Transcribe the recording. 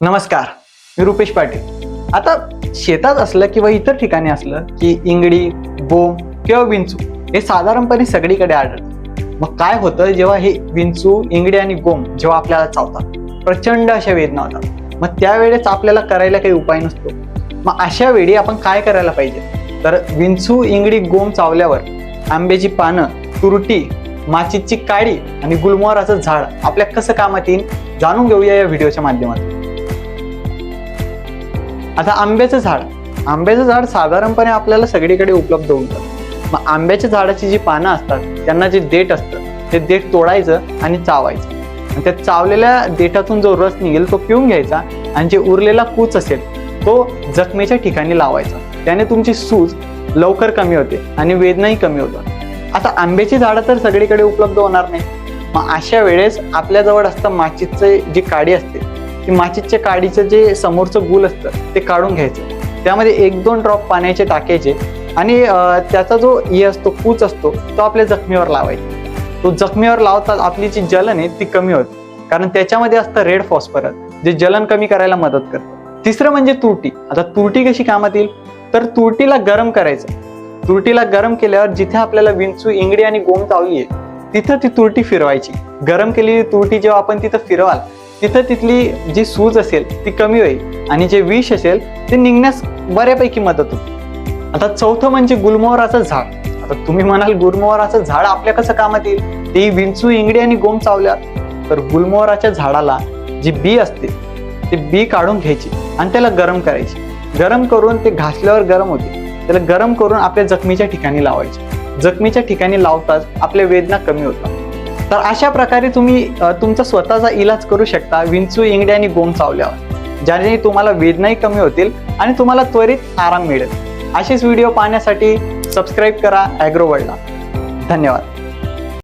नमस्कार मी रुपेश पाटील. आता शेतात असलं किंवा इतर ठिकाणी असलं की इंगडी बोम किंवा विंचू हे साधारणपणे सगळीकडे आढळतं. मग काय होतं जेव्हा हे विंचू इंगडी आणि गोम जेव्हा आपल्याला चावतात? प्रचंड अशा वेदना होतात. मग त्यावेळेस आपल्याला करायला काही उपाय नसतो. मग अशा वेळी आपण काय करायला पाहिजे? तर विंचू इंगडी गोम चावल्यावर आंब्याची पानं तुरटी माचीची काडी आणि गुलमोहराचं झाड आपल्या कसं कामात येईल? जाणून घेऊया या व्हिडिओच्या माध्यमातून. आता आंब्याचं झाड. आंब्याचं झाड साधारणपणे आपल्याला सगळीकडे उपलब्ध होऊन जातं. मग आंब्याच्या झाडाची जी पानं असतात त्यांना जे देठ असतं ते देठ तोडायचं आणि चावायचं. आणि त्या चावलेल्या देठातून जो रस निघेल तो पिऊन घ्यायचा आणि जे उरलेला कूच असेल तो जखमेच्या ठिकाणी लावायचा. त्याने तुमची सूज लवकर कमी होते आणि वेदनाही कमी होतात. आता आंब्याची झाडं तर सगळीकडे उपलब्ध होणार नाही. मग अशा वेळेस आपल्याजवळ असतं माचीचे जी काडी असते की माचीच्या काडीचं जे समोरचं गुल असतं ते काढून घ्यायचं. त्यामध्ये एक दोन ड्रॉप पाण्याचे टाकायचे आणि त्याचा जो हे असतो कूच असतो तो आपल्या जखमीवर लावायचा. तो जखमीवर लावताच आपली जी जलन आहे ती कमी होते. कारण त्याच्यामध्ये असतं रेड फॉस्फरस जे जलन कमी करायला मदत करतं. तिसरं म्हणजे तुरटी. आता तुरटी कशी कामात येईल? तर तुरटीला गरम करायचं. तुरटीला गरम केल्यावर जिथे आपल्याला विंचू इंगडी आणि गोम चावली आहे तिथं ती तुरटी फिरवायची. गरम केलेली तुरटी जेव्हा आपण तिथं फिरवाल तिथं तिथली जी सूज असेल ती कमी होईल आणि जे विष असेल ते निघण्यास बऱ्यापैकी मदत होते आता चौथं म्हणजे गुलमोहराचं झाड. आता तुम्ही म्हणाल गुलमोहराचं झाड आपल्या कसं कामात येईल? ते विंचू इंगडी आणि गोम चावल्या तर गुलमोहराच्या झाडाला जी बी असते ते बी काढून घ्यायची आणि त्याला गरम करायची. गरम करून ते घासल्यावर गरम होते. त्याला गरम करून आपल्या जखमीच्या ठिकाणी लावायचे. जखमीच्या ठिकाणी लावताच आपल्या वेदना कमी होतात. तर अशा प्रकारे तुम्ही तुमचा स्वतःचा इलाज करू शकता विंचू इंगडे आणि गोम चावल्यावर ज्याने तुम्हाला वेदनाही कमी होतील आणि तुम्हाला त्वरित आराम मिळेल. असेच व्हिडिओ पाहण्यासाठी सबस्क्राईब करा ॲग्रोवर्ल्डला धन्यवाद.